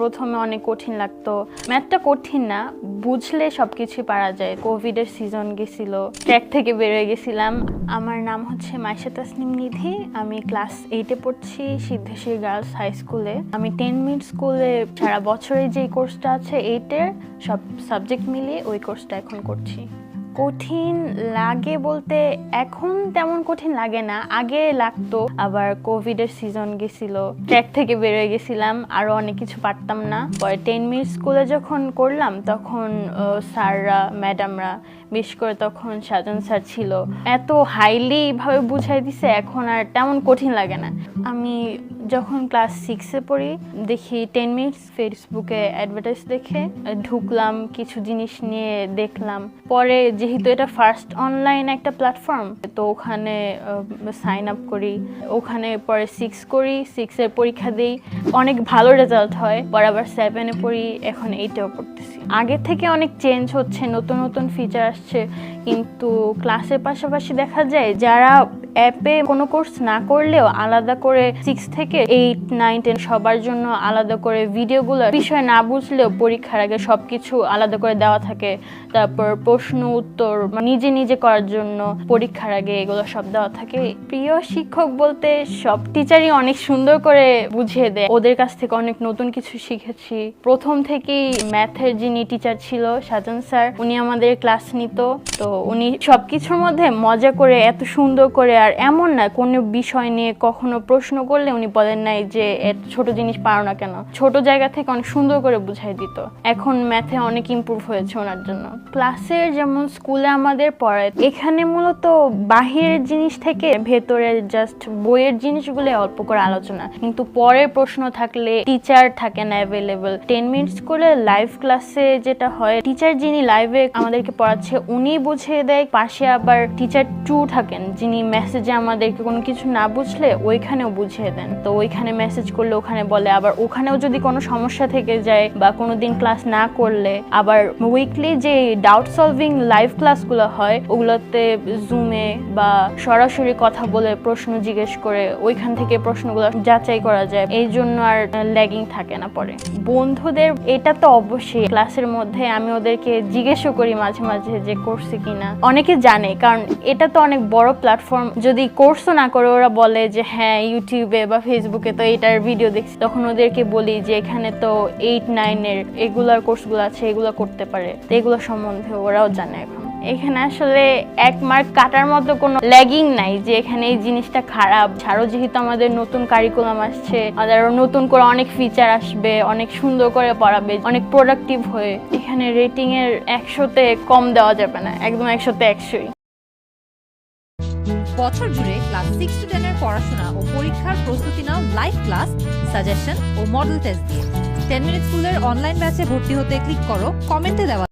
প্রথমে অনেক কঠিন লাগতো। ম্যাথটা কঠিন না, বুঝলে সবকিছু পারা যায়। কোভিডের সিজন গেছিল ট্র্যাক থেকে বেরোয় গেছিলাম। আমার নাম হচ্ছে মাইশা তাসনিম নিধি। আমি ক্লাস এইটে পড়ছি, সিদ্ধেশ্বরী গার্লস হাই স্কুলে আমি টেন মিনিট স্কুলে সারা বছরে যে কোর্সটা আছে এইটের সব সাবজেক্ট মিলিয়ে ওই কোর্সটা এখন করছি। কঠিন লাগে বলতে এখন তেমন কঠিন লাগে না, আগে লাগতো। আবার কোভিডের সিজন গেছিল ট্র্যাক থেকে বেরোয় গেছিলাম, আরও অনেক কিছু পারতাম না। পরে টেন মিনিট স্কুলে যখন করলাম, তখন স্যাররা ম্যাডামরা বিশেষ করে তখন সাজন স্যার ছিল। এত হাইলি ভাবে বুঝাই দিছে, এখন আর তেমন কঠিন লাগে না। আমি যখন ক্লাস সিক্সে পড়ি, দেখি টেন মিনিটস ফেসবুকে অ্যাডভার্টাইজ দেখে, ঢুকলাম, কিছু জিনিস নিয়ে দেখলাম। পরে যেহেতু এটা ফার্স্ট অনলাইন একটা প্ল্যাটফর্ম তো ওখানে সাইন আপ করি। ওখানে পরে সিক্স করি সিক্সের পরীক্ষা দিই। অনেক ভালো রেজাল্ট হয়। পরে আবার সেভেনে পড়ি, এখন এইটাও পড়তেছি। আগে থেকে অনেক চেঞ্জ হচ্ছে, নতুন নতুন ফিচার কিন্তু ক্লাসের পাশাপাশি দেখা যায় যারা অ্যাপে কোনো কোর্স না করলেও আলাদা করে সিক্স থেকে এইট নাইন টেন সবার জন্য আলাদা করে ভিডিওগুলো বিষয় না বুঝলেও পরীক্ষার আগে সবকিছু আলাদা করে দেওয়া থাকে। তারপর প্রশ্ন, উত্তর নিজে নিজে করার জন্য পরীক্ষার আগে এগুলো সব দেওয়া থাকে। প্রিয় শিক্ষক বলতে সব টিচারই অনেক সুন্দর করে বুঝিয়ে দেয়। ওদের কাছ থেকে অনেক নতুন কিছু শিখেছি। প্রথম থেকেই ম্যাথের যিনি টিচার ছিল, সাজন স্যার, উনি আমাদের ক্লাস নিত। তো উনি সবকিছুর মধ্যে মজা করে এত সুন্দর করে আর এমন না, কোনো বিষয় নিয়ে কখনো প্রশ্ন করলে উনি বলেন নাই যে ছোট জিনিস পারো না কেন। ছোট জায়গা থেকে অনেক সুন্দর করে বুঝাই দিত। এখন ম্যাথে অনেক ইমপ্রুভ হয়েছে ওনার জন্য। ক্লাসের যেমন স্কুলে আমাদের পড়ায়, এখানে মূলত বাহিরের জিনিস থেকে ভেতরের জাস্ট বইয়ের জিনিসগুলো অল্প করে আলোচনা। কিন্তু পরের প্রশ্ন থাকলে টিচার থাকে না অ্যাভেলেবল টেন মিনিটস করে লাইভ ক্লাসে যেটা হয় টিচার যিনি লাইভে আমাদেরকে পড়াচ্ছে উনি বুঝিয়ে দেয়। পাশে আবার টিচার টু থাকেন, যিনি মেসেজে আমাদেরকে কোনো কিছু না বুঝলে ওইখানেও বুঝিয়ে দেন। তো ওইখানে মেসেজ করলে ওখানে বলে। আবার ওখানেও যদি কোনো সমস্যা থেকে যায় বা কোনো দিন ক্লাস না করলে, আবার উইকলি যে ডাউট সলভিং লাইভ ক্লাসগুলো হয়, ওগুলোতে জুমে বা সরাসরি কথা বলে প্রশ্ন জিজ্ঞেস করে ওইখান থেকে প্রশ্নগুলো যাচাই করা যায়। এই জন্য আর ল্যাগিং থাকে না পরে। বন্ধুদের, এটা তো অবশ্যই। ক্লাসের মধ্যে আমি ওদেরকে জিজ্ঞেসও করি মাঝে মাঝে যে করছে কিনা। অনেকে জানে, কারণ এটা তো অনেক বড় প্ল্যাটফর্ম যদি কোর্সও না করে, ওরা বলে যে হ্যাঁ ইউটিউবে বা ফেসবুকে তো এটার ভিডিও দেখছি। তখন ওদেরকে বলি যে, এখানে তো এইট নাইনের এগুলার কোর্সগুলো আছে, এগুলো করতে পারে। তো এগুলো সম্বন্ধে ওরাও জানে এখন। এখানে আসলে এক মার্ক কাটার মতো কোনো ল্যাগিং নাই যে, এখানে এই জিনিসটা খারাপ। ছাড়ো যেহেতু আমাদের নতুন কারিকুলাম আসছে, আমাদের আরও নতুন করে অনেক ফিচার আসবে, অনেক সুন্দর করে পড়াবে, অনেক প্রোডাক্টিভ হয়ে, এখানে রেটিং এর একশোতে কম দেওয়া যাবে না, একদম একশোতে একশোই। বছর জুড়ে ক্লাস সিক্স টু টেনের পড়াশোনা ও পরীক্ষার প্রস্তুতি নাও লাইভ ক্লাস সাজেশন ও মডেল টেস্ট দিয়ে। টেন মিনিট স্কুলের অনলাইন ব্যাচে ভর্তি হতে ক্লিক করো কমেন্টে দেওয়া